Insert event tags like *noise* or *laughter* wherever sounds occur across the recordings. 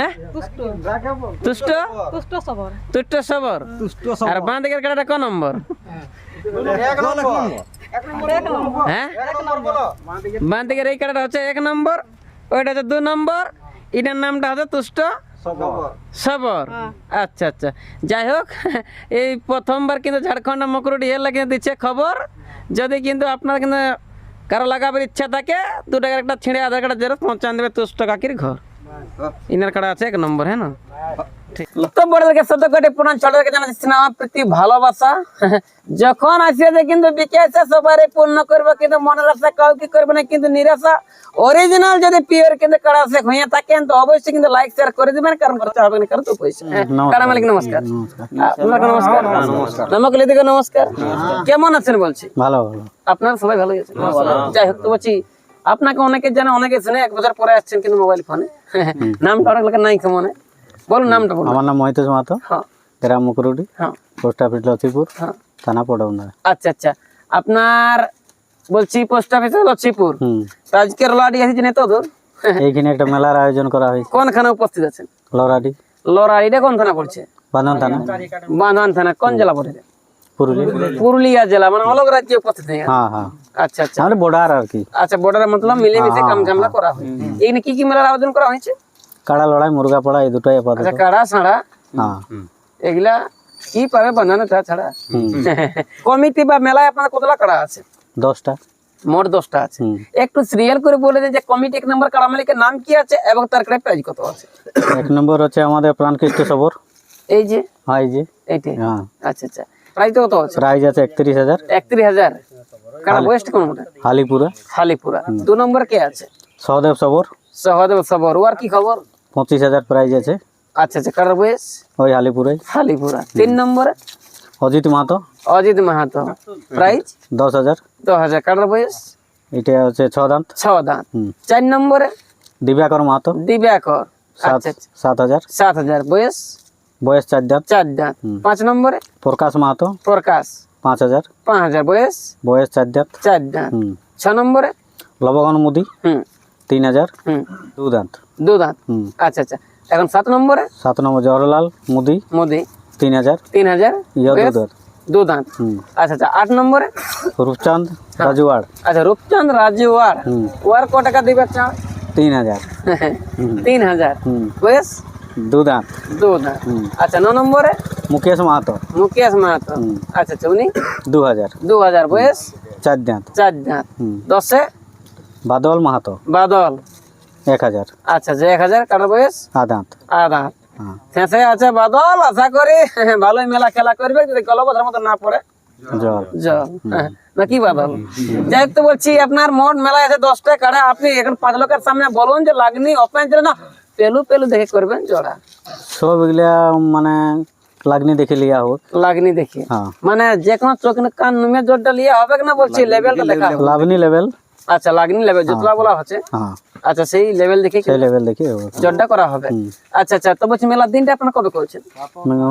হ্যাঁ? ক নম্বর? হ্যাঁ? এই হচ্ছে এক নম্বর, ওইটা হচ্ছে দু নম্বর, এটার নামটা হচ্ছে তুষ্ট সবর। আচ্ছা আচ্ছা। যাই হোক, এই প্রথমবার কিন্তু ঝাড়খণ্ড মকরুডি এলা কিন্তু দিচ্ছে খবর। যদি কিন্তু আপনার কিন্তু কারও লাগাবার ইচ্ছা থাকে দু টাকার একটা ছিঁড়ে আধার কার্ড জেরক্স পৌঁছান দেবে তুষ্ট কাকির ঘর। ইনার কার্ড আছে? এক নম্বর হ্যাঁ না? তো বড়দেরকে সত্য করে ছোটদেরকে জানাচ্ছি না আমার প্রতি ভালোবাসা। যখন আসিয়ে কিন্তু বিকেছে সবারই পূর্ণ করবে কিন্তু মনের আশা কাউ করবে না কিন্তু নিরাশা। অরিজিনাল যদি পিওর কিন্তু কাড়া সে হয়ে থাকেন তো অবশ্যই কিন্তু লাইক শেয়ার করে দিবেন কারণ করতে হবে না কারণ তো পয়সা। কাড়া মালিক নমস্কার। আপনাকে নমস্কার। নমক লিদিকে নমস্কার। কেমন আছেন বলছি? ভালো ভালো। আপনারা সবাই ভালো। যাই হোক তো বলছি আপনাকে অনেকে জানে অনেকে শুনে এক বছর পরে আসছেন কিন্তু মোবাইল ফোনে নামটা অনেক লোকের নাই কেমন? বলুন নামটা বলুন। আমার নাম মহিতেশ মাহাতো হ্যাঁ। গ্রাম মুকুরুডি হ্যাঁ। পোস্ট অফিস লক্ষ্মীপুর হ্যাঁ। থানা পডাউনা আচ্ছা আচ্ছা। আপনার বলছি পোস্ট অফিস লক্ষ্মীপুর হুম। তো আজকের লড়াই আসছে না তো দূর এইখানে একটা মেলার আয়োজন করা হয়েছে কোনখানে উপস্থিত আছেন? লরাডি লড়াইটা কোন থানা পড়ছে? বান্ধন থানা। বাঁধন থানা কোন জেলা পড়ে? পুরুলিয়া। পুরুলিয়া জেলা মানে অলগ রাজ্যে উপস্থিত হ্যাঁ হ্যাঁ। আচ্ছা আচ্ছা। আমাদের বর্ডার আর কি। আচ্ছা বর্ডারের মতলব মিলেমিশে কাম ঝামেলা করা হয়। এইখানে কি কি মেলার আয়োজন করা হয়েছে? কাড়া লড়াই মুরগা পড়া এই দুটোই আপাতত আচ্ছা কাড়া সাড়া। হ্যাঁ। এগুলা কি পাবে বানানো তাছাড়া কমিটি বা মেলায় আপনার কতলা কাড়া আছে? দশটা। মোট দশটা আছে। একটু সিরিয়াল করে বলে দিন যে কমিটি এক নম্বর কাড়া মালিকের নাম কি আছে এবং তার কাড়া প্রাইজ কত আছে? এক নম্বর হচ্ছে আমাদের প্রাণকৃষ্ট সবর। এই যে? হ্যাঁ এই যে। এইটাই। হ্যাঁ। আচ্ছা আচ্ছা। প্রাইজ কত আছে? প্রাইজ আছে একত্রিশ হাজার। একত্রিশ হাজার। কাড়া বয়স কোন মোটা হালিপুরা খালিপুরা। দু নম্বর কে আছে? সহদেব সবর। সহদেব সবর। ওর কি খবর? পঁচিশ হাজার প্রাইজ আছে। আচ্ছা আচ্ছা কাড়ার বয়স ওই হালিপুরে। খালিপুরা তিন নম্বরে? অজিত মাহাতো। অজিত মাহাতো। প্রাইজ দশ হাজার। দশ হাজার। কাড়ার বয়স এটা হচ্ছে ছ দাঁত ছ দাঁত চার নম্বরে? দিব্যাকর মাহাতো। দিব্যাকর। সাত আচ্ছা আচ্ছা। সাত হাজার। সাত হাজার। বয়স বয়স চার দাঁত। চার দাঁত। পাঁচ নম্বরে? প্রকাশ মাহাতো। প্রকাশ। পাঁচ হাজার। পাঁচ হাজার। বয়স? বয়স চার দাঁত। চার দাঁত। ছ নম্বরে? মুদি হুম। তিন হাজার। হুম। দু দাঁত। দু দাঁত? হুম। আচ্ছা আচ্ছা। এখন সাত নম্বরে? সাত নম্বর জওহরলাল মুদি। মোদি। তিন হাজার। তিন হাজার। ইয়া দু দাঁত। দু দাঁত। হুম। আচ্ছা আচ্ছা। আট নম্বরে? রূপচাঁদ রাজুয়াড়। আচ্ছা রূপচাঁদ রাজওয়ার হুম। ওয়ার ক টাকা দিবে চাঁদ তিন হাজার। *laughs* তিন হাজার। বয়স? দু দাঁত। দু দাঁত। আচ্ছা ন নম্বরে? মুকেশ মাহাতো। মুকেশ মাহাতো। আচ্ছা আচ্ছা উনি? দু হাজার দু হাজার বয়স চার দাঁত। চার দাঁত। দশে? বাদল মাহাতো। বাদল। এক হাজার আচ্ছা যে এক হাজার কারও বয়স? আ দাঁত আধা হ্যাঁ। শেষে আছে বাদল আশা করি *laughs* ভালোই মেলা খেলা করবে যদি গল বছর মতো না পড়ে। জল। জল হ্যাঁ, না কি বাদল যাই তো বলছি আপনার মোট মেলায় আছে দশটা কাড়া। আপনি এখন পাঁচ লোকের সামনে বলুন যে লাগনি ছিল না পেলু পেলু দেখে করবেন জোড়া। সব এগুলা মানে লাগনি দেখে লিয়া হোক। লাগনি দেখে। হ্যাঁ। মানে যে কোনো চোখ কান নুমে জোরটা লিয়ে হবে না বলছি লেভেলটা দেখা। লাভনি লেভেল আচ্ছা লাগনি লেভেল যতলা বলা হচ্ছে। হ্যাঁ। আচ্ছা সেই লেভেল দেখে সেই লেভেল দেখে জোরটা করা হবে। আচ্ছা আচ্ছা তো বলছি মেলার দিনটা আপনার কবে করছেন?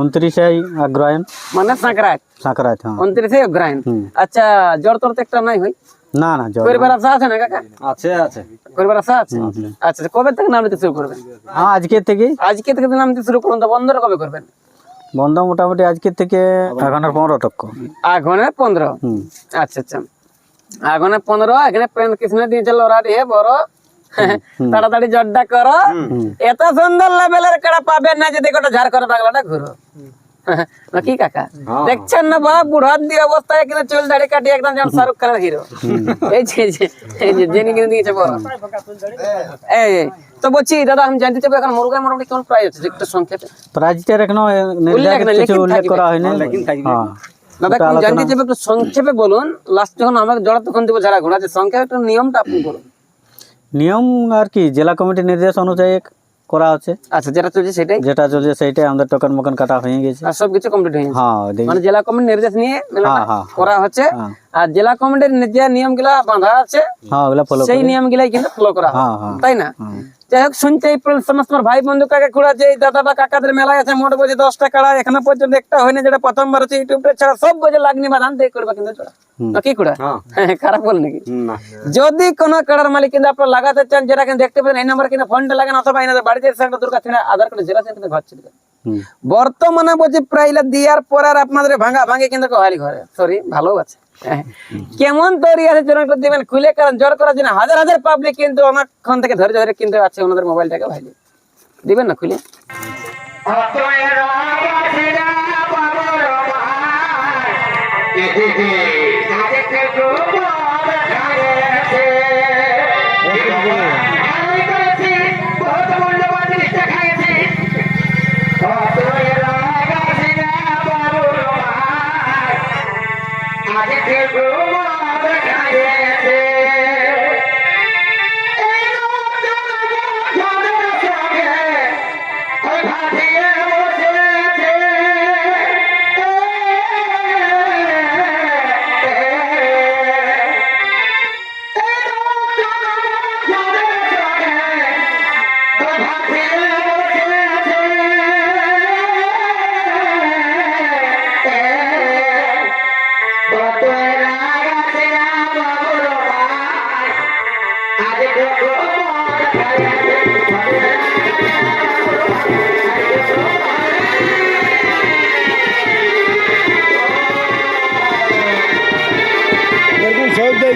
উনত্রিশে অগ্রহায়ণ মানে সাঁকরাত সাঁকরাত হ্যাঁ। উনত্রিশে অগ্রায়ণ আচ্ছা জ্বর তোর তো একটা নাই হই? না না জল পরিবার আশা আছে না কাকা? আছে আছে। পরিবার আশা আছে? আচ্ছা আচ্ছা, কবে থেকে নাম নিতে শুরু করবেন? হ্যাঁ আজকের থেকে। আজকে থেকে নাম নিতে শুরু করুন তো বন্ধটা কবে করবেন? বন্ধ মোটামুটি আজকের থেকে এখনের পনেরো টক্ক। আগুনে পনেরো? আচ্ছা আচ্ছা। আগুনে পনেরো এখানে প্রেম কৃষ্ণ দিয়েছে ওরাটি হে বড়। তাড়াতাড়ি জড্ডা করো। এত সুন্দর লেভেলের কাড়া পাবেন না যদি গোটা ঝাড় করে বাংলাটা ঘুরো। না কি কাকা? দেখছেন না বাবা বুড়ার দিয়ে অবস্থায় কিনা চুল দাড়ি কাটিয়ে একদম যেমন শাহরুখ খানের হিরো এই যে এই যে এই কিনে দিয়েছে বড়। এই, তো বলছি দাদা আমি জানতে চাইব এখন মুরগা মোটামুটি কেমন প্রাইস আছে? একটু সংক্ষেপে। প্রাইজটার এখনও নির্ধারিত নেই, কিছু লেকিন উল্লেখ করা হয়নি। হ্যাঁ দাদা ওটা জানতে চাইব একটু সংক্ষেপে বলুন লাস্ট যখন আমাকে জড়া তখন দেবো ঝাড়া ঘোড়া যে সংক্ষেপে একটু নিয়মটা আপনি বলুন। নিয়ম আর কি জেলা কমিটির নির্দেশ অনুযায়ী করা হচ্ছে আচ্ছা যেটা চলছে সেটাই? যেটা চলছে সেইটাই আমাদের টোকন মোকন কাটা হয়ে গেছে। আর সবকিছু কমপ্লিট হয়ে গেছে। হ্যাঁ মানে জেলা কমিটির নির্দেশ নিয়ে হ্যাঁ, হ্যাঁ, করা হচ্ছে। হ্যাঁ। আর জেলা কমিটির যে নিয়মগুলা বাঁধা আছে। হ্যাঁ ওগুলা ফলো সেই নিয়ম গুলাই কিন্তু ফলো করা হয়। হ্যাঁ হ্যাঁ। তাই না? যাই হোক শুনতে এই আমার ভাই বন্ধু কাকা খুড়া যে এই দাদাটা কাকাদের মেলায় আছে মোট বলছে দশটা কাড়া এখনও পর্যন্ত একটা হয়নি যেটা প্রথমবার হচ্ছে ইউটিউবে ছাড়া সব বলছে লাগনি বা ধান দিয়ে করবে কিন্তু কি খুড়া? হ্যাঁ। খারাপ বল নাকি? যদি কোন কাড়ার মালিক কিন্তু আপনার লাগাতে চান যেটা কিন্তু দেখতে পাবেন এই নাম্বার কিন্তু ফোনটা লাগান অথবা এনাদের বাড়িতে একটা দরকার ছিল আধার কার্ড জেলা কিন্তু ঘর ছিল বর্তমানে বলছি প্রায় দেওয়ার পর আর আপনাদের ভাঙা ভাঙে কিন্তু ঘরে। সরি ভালো আছে। হ্যাঁ। কেমন তৈরি আছে চলুন দিবেন খুলে কারণ জোর করার জন্য হাজার হাজার পাবলিক কিন্তু অনেকক্ষণ থেকে ধরে ধরে কিন্তু আছে ওনাদের মোবাইলটাকে ভাই দিবেন না খুলে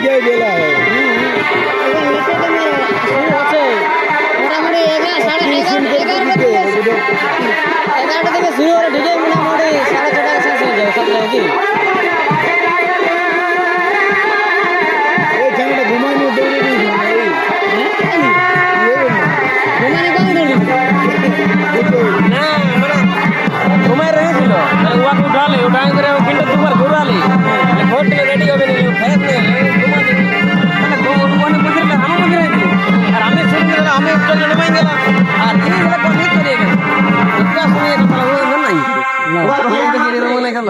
মোটামুটি বুঝি রয়েছিল আর আমি শুনে গেলাম আমি চলে নেমাই গেলাম আর এই গুলো কমই চলে গেল দুটা শুনে গেল তাহলে ও নাই গেল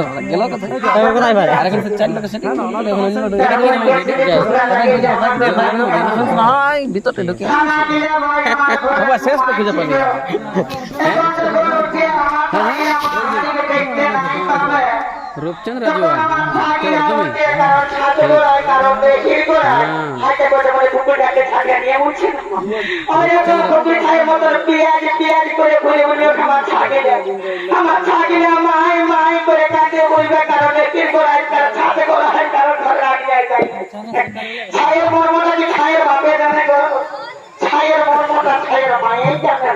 কোথায় ভাই আর এখন চার লোক সেটি ভিতরে ঢুকে বাবা শেষ তো খুঁজে পাবি রূপচন্দ্র রাজুয়ান তুমি। ছায়ের মর্মটা কি ছায়ের বাপে জানে গো? ছায়ের মর্মটা ছায়ের মায়ের জানে